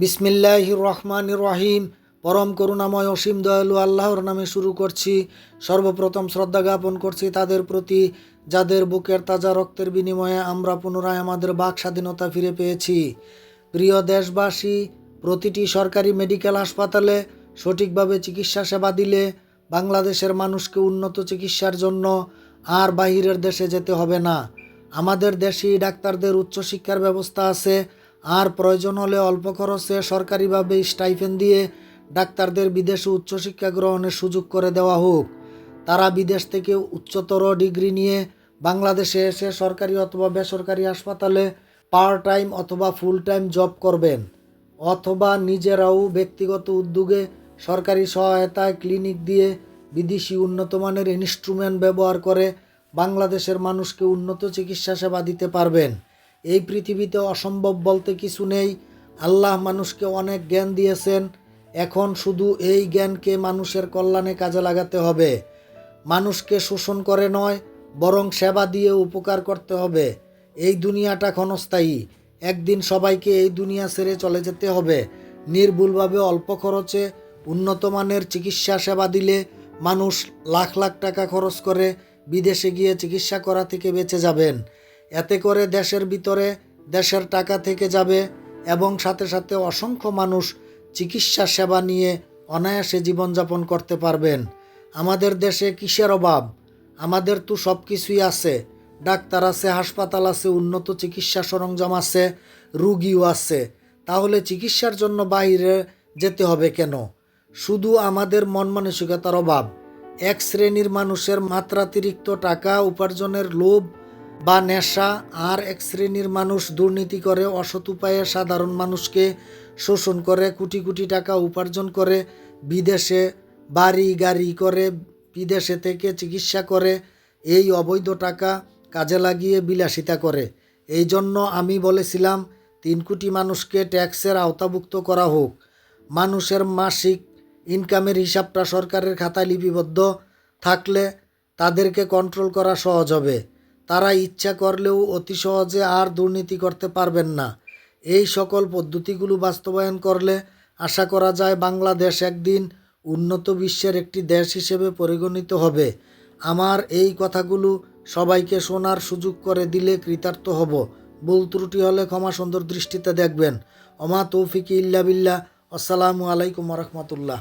বিসমিল্লাহ রহমান রহিম। পরম করুণাময় অসীম দয়ালু আল্লাহর নামে শুরু করছি। সর্বপ্রথম শ্রদ্ধা জ্ঞাপন করছি তাদের প্রতি, যাদের বুকের তাজা রক্তের বিনিময়ে আমরা পুনরায় আমাদের বাক স্বাধীনতা ফিরে পেয়েছি। প্রিয় দেশবাসী, প্রতিটি সরকারি মেডিকেল হাসপাতালে সঠিকভাবে চিকিৎসা সেবা দিলে বাংলাদেশের মানুষকে উন্নত চিকিৎসার জন্য আর বাহিরের দেশে যেতে হবে না। আমাদের দেশেই ডাক্তারদের উচ্চশিক্ষার ব্যবস্থা আছে। আর প্রয়োজন হলে অল্প খরচে সরকারিভাবে স্টাইফেন দিয়ে ডাক্তারদের বিদেশে উচ্চশিক্ষা গ্রহণের সুযোগ করে দেওয়া হোক। তারা বিদেশ থেকে উচ্চতর ডিগ্রি নিয়ে বাংলাদেশে এসে সরকারি অথবা বেসরকারি হাসপাতালে পার্ট টাইম অথবা ফুল টাইম জব করবেন, অথবা নিজেরাও ব্যক্তিগত উদ্যোগে সরকারি সহায়তায় ক্লিনিক দিয়ে বিদেশি উন্নতমানের ইনস্ট্রুমেন্ট ব্যবহার করে বাংলাদেশের মানুষকে উন্নত চিকিৎসা সেবা দিতে পারবেন। এই পৃথিবীতে অসম্ভব বলতে কিছু নেই। আল্লাহ মানুষকে অনেক জ্ঞান দিয়েছেন। এখন শুধু এই জ্ঞানকে মানুষের কল্যাণে কাজে লাগাতে হবে। মানুষকে শোষণ করে নয়, বরং সেবা দিয়ে উপকার করতে হবে। এই দুনিয়াটা ক্ষণস্থায়ী। একদিন সবাইকে এই দুনিয়া ছেড়ে চলে যেতে হবে। নির্ভুলভাবে অল্প খরচে উন্নত মানের চিকিৎসা সেবা দিলে মানুষ লাখ লাখ টাকা খরচ করে বিদেশে গিয়ে চিকিৎসা করা থেকে বেঁচে যাবেন। এতে করে দেশের ভিতরে দেশের টাকা থেকে যাবে এবং সাথে সাথে অসংখ্য মানুষ চিকিৎসা সেবা নিয়ে অনায়াসে জীবনযাপন করতে পারবেন। আমাদের দেশে কিসের অভাব? আমাদের তো সব কিছুই আছে। ডাক্তার আছে, হাসপাতাল আছে, উন্নত চিকিৎসা সরঞ্জাম আছে, রুগীও আছে। তাহলে চিকিৎসার জন্য বাইরে যেতে হবে কেন? শুধু আমাদের মন মানসিকতার অভাব। এক শ্রেণির মানুষের মাত্রাতিরিক্ত টাকা উপার্জনের লোভ বা নেশা আর এক শ্রেণির মানুষ দুর্নীতি করে, অসৎ উপায়ে সাধারণ মানুষকে শোষণ করে, কোটি কোটি টাকা উপার্জন করে, বিদেশে বাড়ি গাড়ি করে, বিদেশে থেকে চিকিৎসা করে, এই অবৈধ টাকা কাজে লাগিয়ে বিলাসিতা করে। এই জন্য আমি বলেছিলাম, তিন কোটি মানুষকে ট্যাক্সের আওতাভুক্ত করা হোক। মানুষের মাসিক ইনকামের হিসাবটা সরকারের খাতায় লিপিবদ্ধ থাকলে তাদেরকে কন্ট্রোল করা সহজ হবে। তারা ইচ্ছা করলেও অতি সহজে আর দুর্নীতি করতে পারবেন না। এই সকল পদ্ধতিগুলো বাস্তবায়ন করলে আশা করা যায় বাংলাদেশ একদিন উন্নত বিশ্বের একটি দেশ হিসেবে পরিগণিত হবে। আমার এই কথাগুলো সবাইকে শোনার সুযোগ করে দিলে কৃতার্থ হব। ভুল ত্রুটি হলে ক্ষমা সুন্দর দৃষ্টিতে দেখবেন। অমা তৌফিক ইল্লা বিল্লাহ। আসসালামু আলাইকুম রহমতুল্লাহ।